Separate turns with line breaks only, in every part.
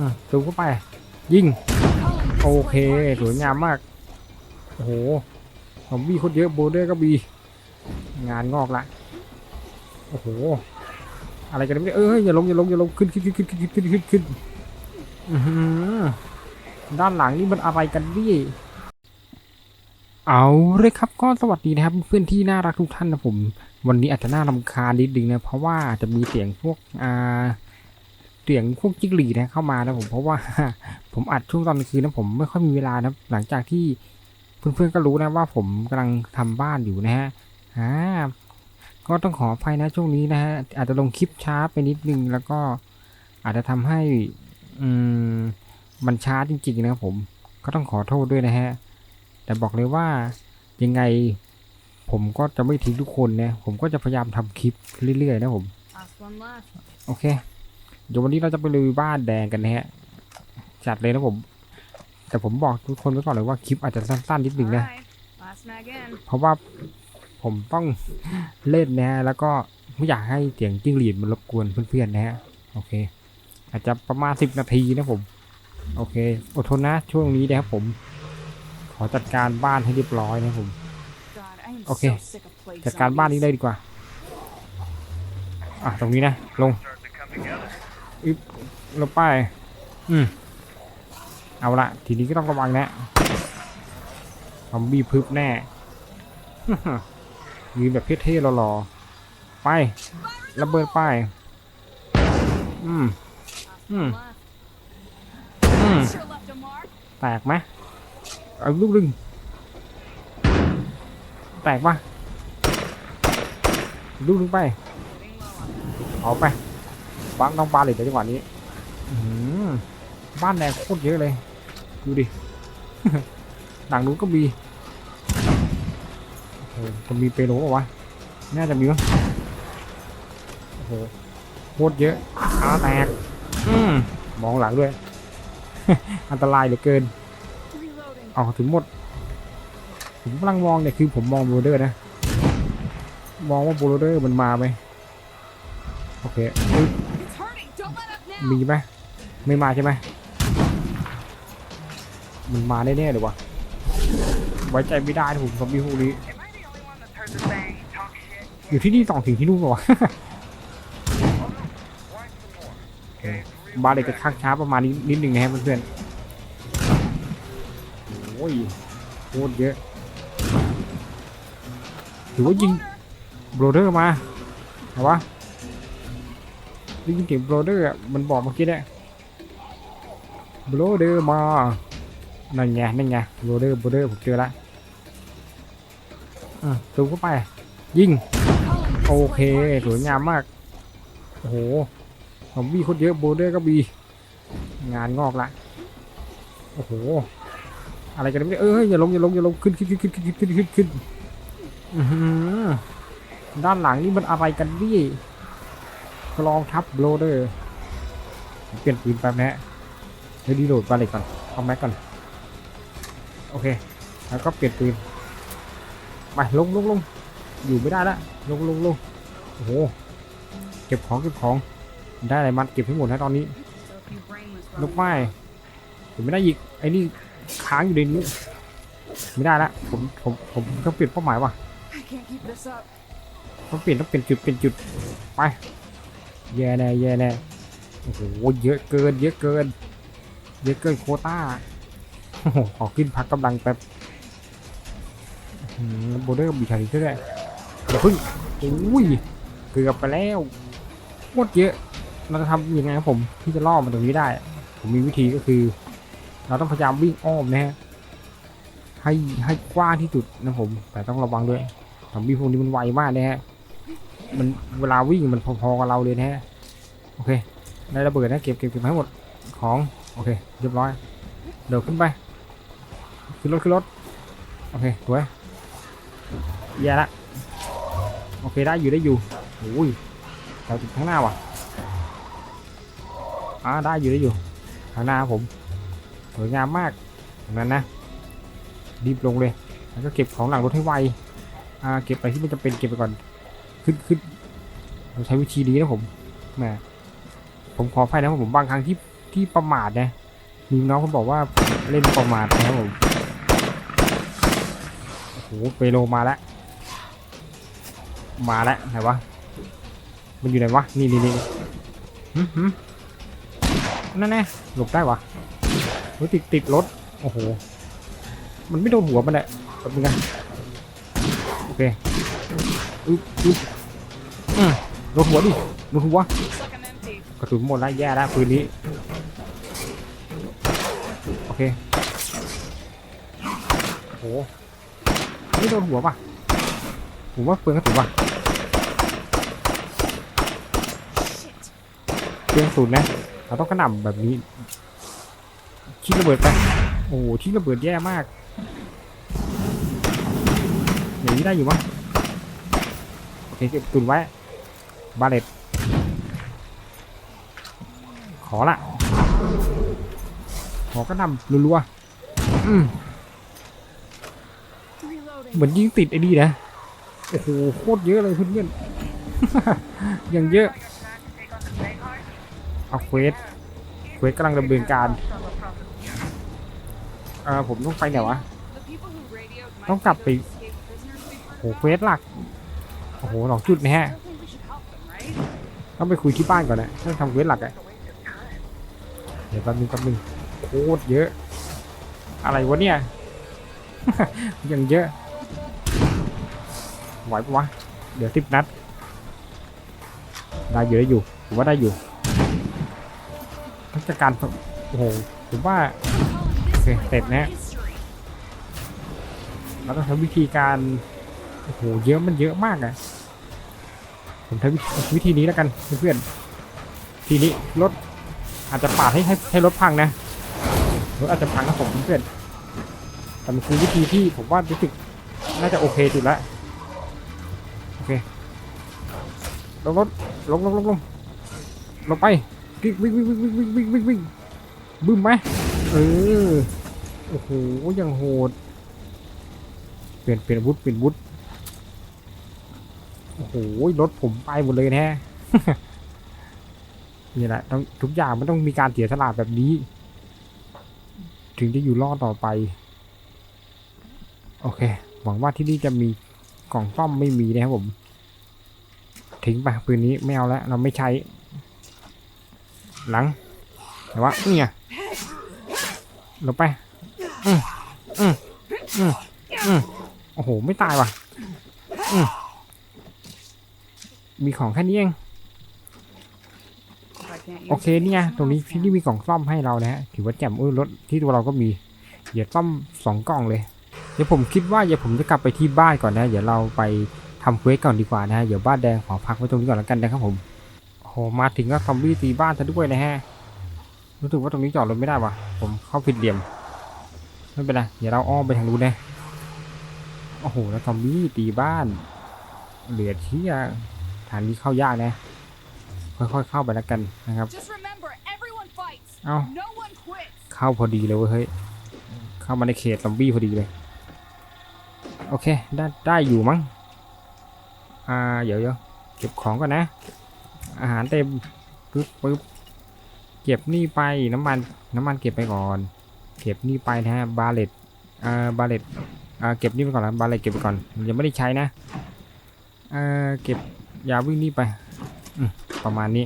อะซูมเข้าไป ยิง โอเค สวยงามมาก โอ้โหซอมบี้โคตรเยอะโบเดอร์ก็มีงานงอกละโอ้โห อะไรกันเนี่ยเอ้ยอย่าลงอย่าลงอย่าลงขึ้นขึ้นขึ้นขึ้นขึ้นขึ้นขึ้นขึ้นด้านหลังนี่มันอะไรกันนี่เอาเลยครับก็สวัสดีนะครับเพื่อนที่น่ารักทุกท่านนะผม วันนี้อาจจะน่ารำคาญนิดนึงนะเพราะว่าจะมีเสียงพวกอ่า สียงพวกจิ้งหรีดนะเข้ามานะผมเพราะว่าผมอัดช่วงตอนกลางคืนนะผมไม่ค่อยมีเวลานะหลังจากที่เพื่อนๆก็รู้นะว่าผมกำลังทำบ้านอยู่นะฮะอ่าก็ต้องขออภัยนะช่วงนี้นะฮะอาจจะลงคลิปช้าไปนิดนึงแล้วก็อาจจะทำให้อืมมันช้าจริงๆนะครับผมก็ต้องขอโทษด้วยนะฮะแต่บอกเลยว่ายังไงผมก็จะไม่ทิ้งทุกคนนะผมก็จะพยายามทำคลิปเรื่อยๆนะผม
Last one left.
โอเค เดี๋ยววันนี้เราจะไปลุยบ้านแดงกันนะฮะ จัดเลยนะผม แต่ผมบอกทุกคนไว้ก่อนเลยว่าคลิปอาจจะสั้นๆนิดนึงนะ
Alright, last mag in.
เพราะว่าผมต้องเล่นนะฮะ แล้วก็ไม่อยากให้เสียงจิ้งหรีดมันรบกวนเพื่อนๆนะฮะ โอเค อาจจะประมาณสิบนาทีนะผม โอเค อดทนนะช่วงนี้นะครับผม ขอจัดการบ้านให้เรียบร้อยนะผม
God, I am
Okay.
so sick of plague
จัดการบ้านนี้
zombies.
เลยดีกว่า อะ ตรงนี้นะ ลง อึ๊บลงไป อืม เอาละทีนี้ก็ต้องระวังแนะซอมบี้พึบแน่ยืนแบบเท่ๆหล่อๆ ไประเบิดไป อืม
Last one
Hmm.
left.
อืม แตกไหมเอาลูกดึง แตกปะลูกดึงไป เอาไป บ้านต้องบ้านเลยในจังหวะนี้บ้านแดงโคตรเยอะเลย ดูดิ หลังนู้นก็มีโอ้โหจะมีเปโลวะ น่าจะมีมั้งโอ้โหโคตรเยอะอาแตกอืมมองหลังด้วย อันตรายเหลือเกินเอาถึงหมด ผมกำลังมองเนี่ยคือผมมองโบลเดอร์นะ มองว่าโบลเดอร์มันมาไหมโอเคเอ้ มีไหมไม่มาใช่ไหมมันมาแน่ๆเลยวะไว้ใจไม่ได้ผมซอมบี้พวกนี้อยู่ที่นี่ต่องถึงที่นู่นเปล่าวบ้านเด็กจะ
bad.
ค้างช้าประมาณนี้นิดนึงนะครับเพื่อนๆโอ้ยโคตรเยอะถือว่ายิงโบลเดอร์มาเหรอวะ ยินเสียงโบรเดอร์มันบอกเมื่อกี้เนี่ยโบรเดอร์มานั่นไงนั่นไงโบรเดอร์โบรเดอร์ผมเจอละอะตูเข้าไป ยิง โอเค สวยงามมาก โอ้โหผอมบี้โคตรเยอะโบรเดอร์ก็บี งานงอกละ โอ้โห อะไรกันไม่เอ้ยอย่าลงอย่าลงอย่าลงขึ้นขึ้นขึ้นขึ้นขึ้นขึ้นขึ้นด้านหลังนี่มันอะไรกันดิ กลองทับโบลเดอร์เปลี่ยนปืนแป๊บนะฮะเฮ้ยดีโหลดบาเล็กก่อนเอาแม็กก่อนโอเค แล้วก็เปลี่ยนปืนไปลงลงลงอยู่ไม่ได้ละลงลงลงโอ้โหเก็บของเก็บของได้อะไรมันเก็บให้หมดนะตอนนี้ลูกไม้ผมไม่ได้ยิกไอ้นี่ค้างอยู่ในนี้ไม่ได้ละผมผมผมต้องเปลี่ยนเป้าหมายว่ะต้องเปลี่ยนต้องเปลี่ยนจุดเปลี่ยนจุดไป แย่แน่แย่แน่โอ้โหเยอะเกิน เยอะเกิน เยอะเกินโคต้าโอ้โหขอขึ้นพักกำลังแป๊บโบเดอร์บีชาริเตอร์ด้วยอย่าเพึ่งอุ้ยเกือบไปแล้วโคตรเยอะเราจะทำยังไงครับผมที่จะล่อมันตรงนี้ได้ ผมมีวิธีก็คือ เราต้องพยายามวิ่งอ้อมนะฮะให้ให้กว้างที่สุดนะผม แต่ต้องระวังด้วยซอมบี้พวกนี้มันไวมากนะฮะมันเวลาวิ่งมันพอๆกับเราเลยนะฮะ โอเคได้ระเบิดนะเก็บเก็บเก็บให้หมดของโอเคเรียบร้อยเดี๋ยวขึ้นไปขึ้นรถขึ้นรถโอเคสวยแย่ละโอเคได้อยู่ได้อยู่โอ้ยเราถึงข้างหน้าว่ะอ่าได้อยู่ได้อยู่ทางหน้าผมสวยงามมากนั้นนะรีบลงเลยแล้วก็เก็บของหลังรถให้ไวอ่าเก็บอะไรที่ไม่จำเป็นเก็บไปก่อน ขึ้นขึ้นเราใช้วิธีนี้นะผมแหม ผมขออภัยนะผมบางครั้งที่ที่ประมาทนะมีน้องเขาบอกว่าเล่นประมาทนะครับผมโอ้โหเปโลมาแล้วมาแล้วไหนวะมันอยู่ไหนวะนี่นี่นี่นั่นแน่หลบได้วะเฮ้ยติดติดรถโอ้โหมันไม่โดนหัวมันแหละแป๊บนึงนะโอเคอึ๊บอึ๊บอืมโดนหัวดิโดนหัว กระสุนหมดแล้วแย่แล้วปืนนี้ โอเคโหไม่โดนหัวป่ะผมว่าเปลืองกระสุนป่ะเปลืองกระสุนนะเราต้องกระหน่ำแบบนี้ชิ้นระเบิดไปโอ้โหชิ้นระเบิดแย่มากอย่างนี้ได้อยู่มั้งโอเคเก็บกระสุนไว้บาเลต ขอละ ขอกระนำรัวๆเหมือนยิงติดไอ้นี่นะ โอ้โห โคตรเยอะเลยเพื่อนๆย่างเยอะ เอาเควส เควสกำลังดำเนินการเออผมต้องไปไหนวะ
The people who radioed might
Don't
be
cặp
those
bị-
escaped prisoners we
โอ้โหเควสหลัก โอ้โหสองจุดนะฮะ ต้องไปคุยที่บ้านก่อนนะต้องทำเควสหลักอะ เดี๋ยวแป๊บนึงแป๊บนึงโคตรเยอะ อะไรวะเนี่ย ยังเยอะ ไหวปะวะ เดี๋ยวสิบนัด ได้อยู่ได้อยู่ผมว่าได้อยู่ต้องจัดการโอ้โหผมว่า
Calling this
Okay,
place
tệp
for
nè.
history.
เราต้องใช้วิธีการโอ้โหเยอะมันเยอะมากอะผมใช้วิธีนี้แล้วกันเพื่อนทีนี้รถ อาจจะปาดให้ให้ให้รถพังนะรถอาจจะพังนะผมเพื่อนแต่มันคือวิธีที่ผมว่ารู้สึกน่าจะโอเคสุดละโอเคลงรถลงลงลงลงลงไปวิ่งวิ่งวิ่งวิ่งวิ่งวิ่งวิ่งวิ่งบึ้มไหมเออโอ้โหยังโหด เปลี่ยนเปลี่ยนอาวุธเปลี่ยนอาวุธโอ้โหรถผมไปหมดเลยแนะฮะ นี่แหละต้องทุกอย่างมันต้องมีการเสียสละแบบนี้ ถึงจะอยู่รอดต่อไป โอเค หวังว่าที่นี่จะมีกล่องซ่อมไม่มีนะครับผมทิ้งไปปืนนี้ไม่เอาแล้วเราไม่ใช้ หลังแต่ว่าเนี่ไงลงไปอืมอืมอืมอืมโอ้โห ไม่ตายว่ะ อืมมีของแค่นี้เอง โอ
use
เค
it,
เนี่ย
someone
ตรงนี้
else
ที่
can.
นี่มีกล่องซ่อมให้เรานะฮะถือว่าแจ่มเออรถที่ตัวเราก็มีเดี๋ยวซ่อมสองกล่องเลย เดี๋ยวผมคิดว่าเดี๋ยวผมจะกลับไปที่บ้านก่อนนะ เดี๋ยวเราไปทำเควสก่อนดีกว่านะฮะเดี๋ยวบ้านแดงขอพักไว้ตรงนี้ก่อนแล้วกันนะครับผมโอ้โหมาถึงก็ซอมบี้ตีบ้านซะด้วยนะฮะรู้สึกว่าตรงนี้จอดรถไม่ได้ว่ะผมเข้าผิดเหลี่ยมไม่เป็นไรเดี๋ยวเราอ้อมไปทางนู้นนะโอ้โหแล้วซอมบี้ตีบ้าน เหลือเที่ยฐานนี้เข้ายากนะ ค่อยๆเข้าไปแล้วกันนะครับ
Just remember, everyone fights.
เอ้า
No one quits.
เข้าพอดีเลยเว้ยเฮ้ย เข้ามาในเขตซอมบี้พอดีเลย โอเค ได้ได้อยู่มั้ง อ่า เดี๋ยวเดี๋ยวเก็บของก่อนนะ อาหารเต็มปึ๊บปึ๊บเก็บนี่ไปน้ำมันน้ำมันเก็บไปก่อน เก็บนี่ไปนะฮะ บาเลตอ่า บาเลตอ่า เก็บนี่ไปก่อนนะบาเลตเก็บไปก่อน ยังไม่ได้ใช้นะ อ่า เก็บยาวิ่งนี่ไปอืม ประมาณนี้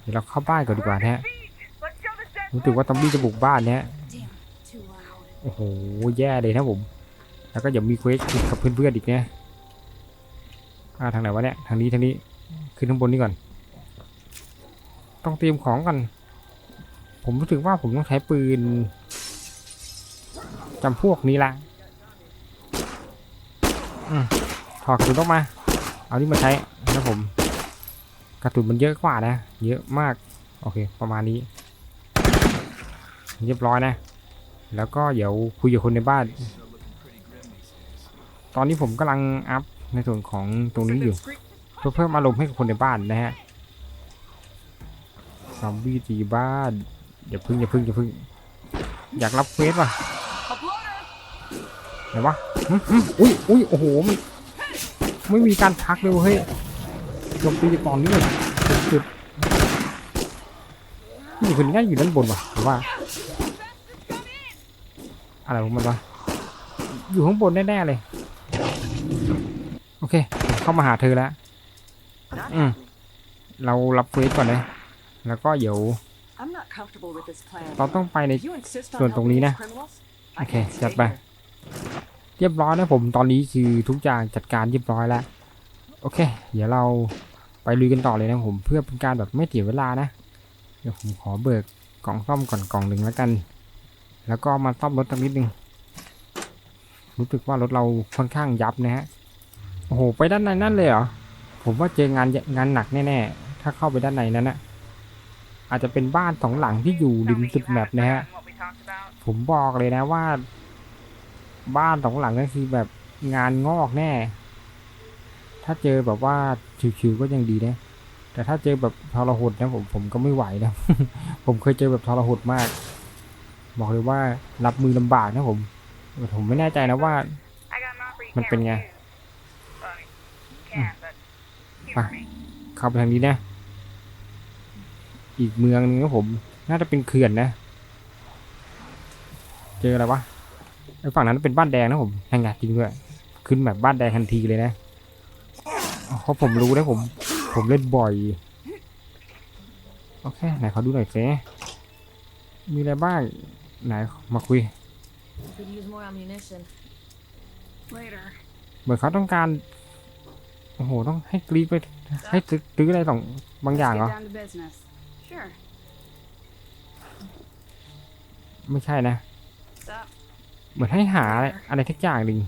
เดี๋ยวเราเข้าบ้านก่อนดีกว่านะฮะ
Let's show the set.
รู้สึกว่าตอมบี้จะบุกบ้านเนี่ย
Damn, too loud.
โอ้โหแย่เลยนะผม แล้วก็อย่ามีเควสกับเพื่อนๆอีกเนี่ยอ่าทางไหนวะเนี่ยทางนี้ทางนี้ขึ้นข้างบนนี่ก่อน ต้องเตรียมของก่อนผมรู้สึกว่าผมต้องใช้ปืนจำพวกนี้ละอืมถอดกระสุนออกมา เอานี่มาใช้นะผม กระสุนมันเยอะกว่านะ เยอะมาก โอเค ประมาณนี้ เรียบร้อยนะ แล้วก็เดี๋ยวคุยกับคนในบ้าน ตอนนี้ผมกำลังอัพในส่วนของตรงนี้อยู่ เพื่อเพิ่มอารมณ์ให้กับคนในบ้านนะฮะซอมบี้ตีบ้านอย่าพึ่งอย่าพึ่งอย่าพึ่ง อยากรับเควสว่ะไหนวะอุ้ยอุ้ยโอ้โห ไม่มีการพักเลยเว้ยเฮ้ย โจมตีตอนนี้เลยจุดๆนี่คนนี้น่าจะอยู่ด้านบนว่ะผมว่า อะไรของมันวะอยู่ข้างบนแน่ๆเลย โอเค เข้ามาหาเธอแล้วอืมเรารับเฟสก่อนเลย แล้วก็เดี๋ยวเราต้องไปในส่วนตรงนี้นะ โอเค จัดไป เรียบร้อยนะผม ตอนนี้คือทุกอย่างจัดการเรียบร้อยแล้ว โอเค เดี๋ยวเรา ไปลุยกันต่อเลยนะผมเพื่อเป็นการแบบไม่เสียเวลานะ เดี๋ยวผมขอเบิกกล่องซ่อมก่อนกล่องหนึ่งแล้วกัน แล้วก็มาซ่อมรถสักนิดนึงรู้สึกว่ารถเราค่อนข้างยับนะฮะโอ้โหไปด้านในนั่นเลยเหรอผมว่าเจองานงานหนักแน่ๆถ้าเข้าไปด้านในนั้นนะอาจจะเป็นบ้านสองหลังที่อยู่ริมสุดแมปนะฮะผมบอกเลยนะว่า บ้านสองหลังนั่นคือแบบงานงอกแน่ ถ้าเจอแบบว่าชิวๆก็ยังดีนะแต่ถ้าเจอแบบทรหดนะผมผมก็ไม่ไหวนะผมเคยเจอแบบทรหดมาก บอกเลยว่ารับมือลำบากนะผมผมไม่แน่ใจนะว่า
I got an offer you
Mình
can't
bên nhà.
refuse. Well, I mean, you can, but
À.
humor me.
เข้าไปทางนี้นะ อีกเมืองนึงนะผม น่าจะเป็นเขื่อนนะ เจออะไรวะไอ้ฝั่งนั้นเป็นบ้านแดงนะผมทางไงจริงด้วยขึ้นแบบบ้านแดงทันทีเลยนะ เพราะผมรู้นะผม ผมเล่นบ่อย โอเค ไหนเขาดูหน่อยสิมีอะไรบ้าง ไหนมาคุย
Could use more ammunition.
Later.
เหมือนเขาต้องการ โอ้โห ต้องให้กรีดไป ให้ซื้อซื้ออะไรสองบางอย่างเหรอ
down to business. Sure.
ไม่ใช่นะ
Sup?
เหมือนให้หาอะไรอะไรทักอย่างหนึ่ง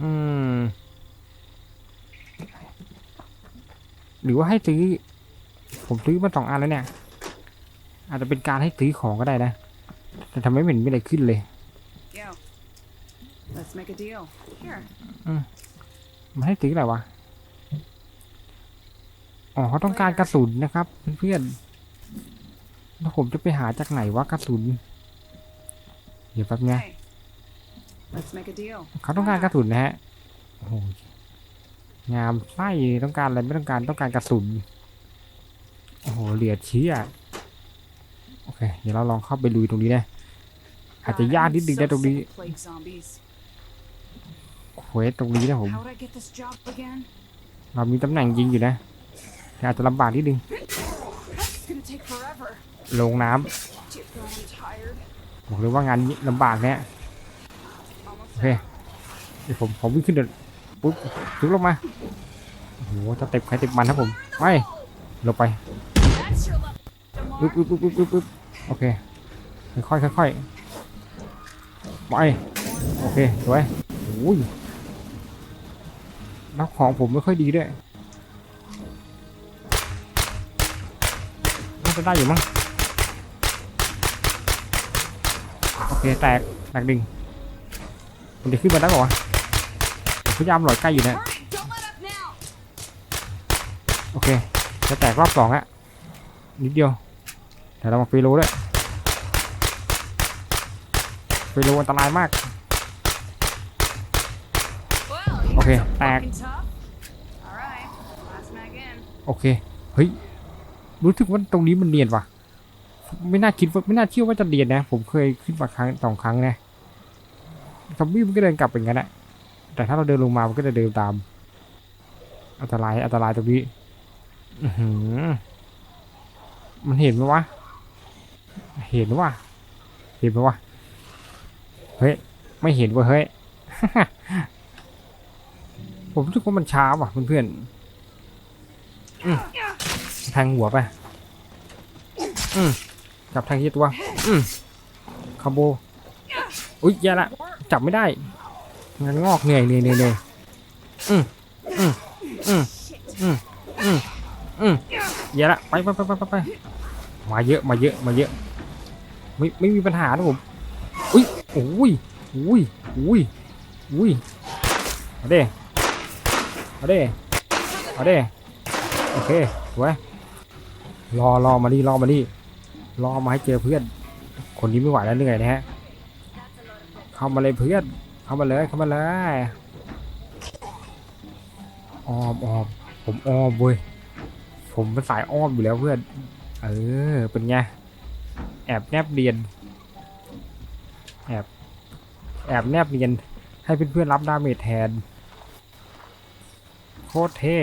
อืม หรือว่าให้ซื้อ ผมซื้อมาสองอันแล้วเนี่ย อาจจะเป็นการให้ซื้อของก็ได้นะ แต่ทำไมไม่เห็นมีอะไรขึ้นเลย
Yo. Let's make a deal. Here.
มันให้ซื้ออะไรวะ อ๋อเขาต้องการกระสุนนะครับเพื่อนๆแล้วผมจะไปหาจากไหนวะกระสุน เดี๋ยวแป๊บนึงนะ
Hey. Let's make a deal.
เขาต้องการกระสุนนะฮะโอ้โหงามไส้ต้องการอะไรไม่ต้องการต้องการกระสุนโอ้โหเหลือเชื่อโอเค เดี๋ยวเราลองเข้าไปลุยตรงนี้นะอาจจะยากนิดนึงนะตรงนี้
Plague zombies.
เควสตรงนี้นะผม
How'd I get this job again?
เรามีตำแหน่งยิงอยู่นะแต่อาจจะลำบากนิดนึง
It's gonna take forever.
ลงน้ำ
Shit, bro, I'm tired.
บอกเลยว่างานนี้ลำบากแน่
Almost
โอ เคเดี๋ยวผมผมวิ่งขึ้นเดินปุ๊บถึงลงมาโอ้โหจะเต็มใครเต็มมันครับผมไปลงไปปึ๊บปึ๊บปึ๊บปึ๊บปึ๊บโอเคค่อยๆค่อยไปโอเคสวยโอ้ยแล้วของผมไม่ค่อยดีด้วยน่าจะได้อยู่มั้งโอเคแตกแตกดึง มันจะขึ้นมาได้ป่าวะพยายามหลอยใกล้อยู่เนะ
Hurry, don't let up now.
โอเค จะแตกรอบสองอะนิดเดียวเดี๋ยวเรามาฟีโลด้วยฟีโลอันตรายมาก
Well, you
Okay,
guys are
back.
fucking tough. All right, last mag in.
โอเค เฮ้ย รู้สึกว่าตรงนี้มันเนียนว่ะ ไม่น่าคิดว่าไม่น่าเชื่อว่าจะเนียนนะ ผมเคยขึ้นมาครั้งสองครั้งนะ ซอมบี้มันก็เดินกลับเป็นงั้นแหละแต่ถ้าเราเดินลงมามันก็จะเดินตาม อันตรายอันตรายตรงนี้มันเห็นไหมวะ เห็นวะเห็นไหมวะ เฮ้ย ไม่เห็นว้ยเฮ้ย ผมรู้สึกว่ามันช้าว่ะเพื่อนๆอืมแทงหัวไปจับแทงที่ตัวคอมโบ อุ้ยแย่ละ จับไม่ได้งานงอกเหนื่อยเหนื่อยเหนื่อยเหนื่อยอืมอืมอืมอืมอืมอืมแย่ละไปไปไปไปไปไปมาเยอะมาเยอะมาเยอะ ไม่ไม่มีปัญหานะผมอุ้ยโอ้ยอุ้ยอุ้ยอุ้ยเอาเด้เอาเด้เอาเด้โอเคสวยรอรอมาดิรอมาดิรอมาให้เจอเพื่อน คนนี้ไม่ไหวแล้วเหนื่อยนะฮะ เข้ามาเลยเพื่อน เข้ามาเลย เข้ามาเลยออมออมผมออมเว้ย ผมเป็นสายอ้อมอยู่แล้วเพื่อน เออ เป็นไง แอบแนบเรียน แอบ แอบแนบเรียน ให้เพื่อนๆรับดาเมจแทน โคตรเท่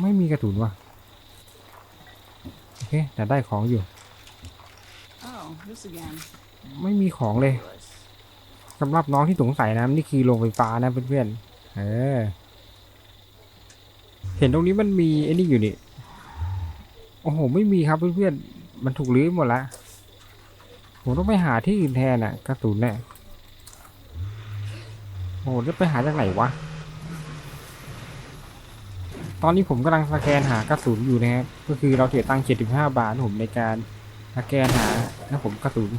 ไม่มีกระสุนว่ะ โอเคแต่ได้ของอยู่
Oh, this again.
ไม่มีของเลยสำหรับน้องที่สงสัยนะนี่คือโรงไฟฟ้านะเพื่อนๆเออ เห็นตรงนี้มันมีไอ้นี่อยู่นี่ โอ้โห ไม่มีครับเพื่อนๆ มันถูกลื้อหมดละ ผมต้องไปหาที่อื่นแทนอะกระสุนเนี่ยโอ้โหจะไปหาจากไหนวะ ตอนนี้ผมกำลังสแกนหากระสุนอยู่นะครับ ก็คือเราเสียตังค์75 บาทผมในการสแกนหานะผมกระสุน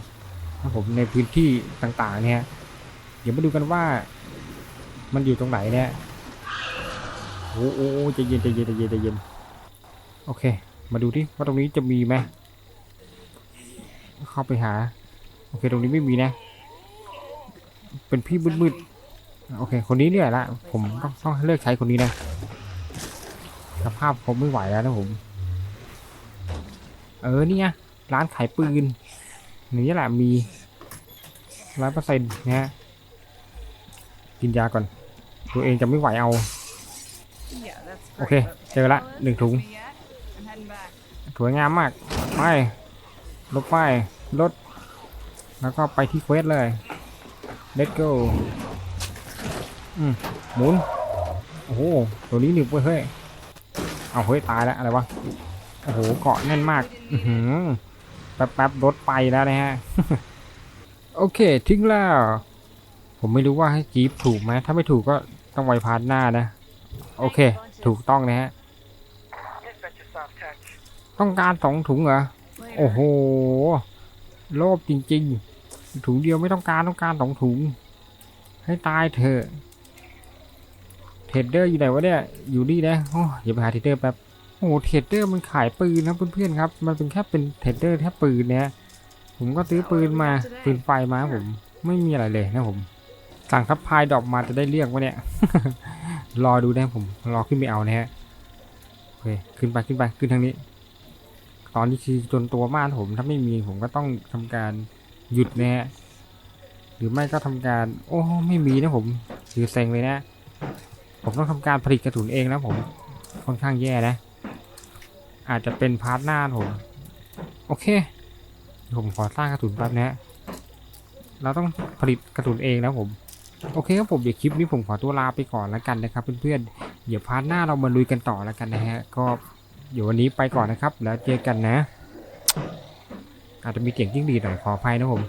นะผมในพื้นที่ต่างๆ เนี่ยเดี๋ยวมาดูกันว่า มันอยู่ตรงไหนเนี่ยโอ้โหใจเย็นใจเย็นใจเย็นใจเย็นโอเค มาดูที่ว่าตรงนี้จะมีไหมเข้าไปหา โอเคตรงนี้ไม่มีนะ เป็นพี่มืดๆโอเค คนนี้เนี่ยละผมต้องต้องเลิกใช้คนนี้นะสภาพผมไม่ไหวแล้วนะผม เออนี่ไงร้านขายปืนนี่แหละมี ร้อยเปอร์เซ็นต์นะฮะกินยาก่อน ตัวเองจะไม่ไหวเอา โอเค เจอละหนึ่งถุง สวยงามมาก ไปรถไฟรถแล้วก็ไปที่เควสเลย let's go อืมหมุน โอ้โห ตัวนี้หนึบเว้ยเฮ้ย เอาเฮ้ย ตายแล้ว อะไรวะ โอ้โห เกาะแน่นมาก อือหือแป๊บๆรถไปแล้วนะฮะ โอเคทิ้งแล้ว ผมไม่รู้ว่าให้จีบถูกไหมถ้าไม่ถูกก็ต้องไวพาร์ทหน้านะ โอเค ถูกต้องนะฮะ ต้องการสองถุงเหรอ โอ้โห โลภจริง ๆ ถุงเดียวไม่ต้องการต้องการสองถุง ให้ตายเถอะเทรดเดอร์อยู่ไหนวะเนี่ย อยู่นี่นะโอ้เดี๋ยไปหาเทรดเดอร์แป๊บ โอ้เทรดเดอร์มันขายปืนนะเพื่อนๆครับ มันเป็นแค่เป็นเทรดเดอร์แค่ปืนเนี่ย ผมก็ซื้อปืนมาปืนไฟมาผม ไม่มีอะไรเลยนะผม สั่งทับพายดอปมาจะได้เรียกวะเนี่ย รอดูนะผม รอขึ้นไปเอานะฮะโอเคขึ้นไปขึ้นไปขึ้นทางนี้ ตอนนี้คือจนตัวมากผมถ้าไม่มีผมก็ต้องทำการหยุดนะฮะหรือไม่ก็ทำการ โอ้ไม่มีนะผมคือเซ็งเลยนะ ผมต้องทำการผลิตกระสุนเองนะผมค่อนข้างแย่นะ อาจจะเป็นพาร์ทหน้าผม โอเค ผมขอสร้างกระสุนแป๊บนะเราต้องผลิตกระสุนเองนะผม โอเคครับผมเดี๋ยวคลิปนี้ผมขอตัวลาไปก่อนแล้วกันนะครับ เพื่อนๆ เดี๋ยวพาร์ทหน้าเรามาลุยกันต่อแล้วกันนะฮะ ก็เดี๋ยววันนี้ไปก่อนนะครับ แล้วเจอกันนะ อาจจะมีเสียงจิ้งหรีดหน่อยขออภัยนะผม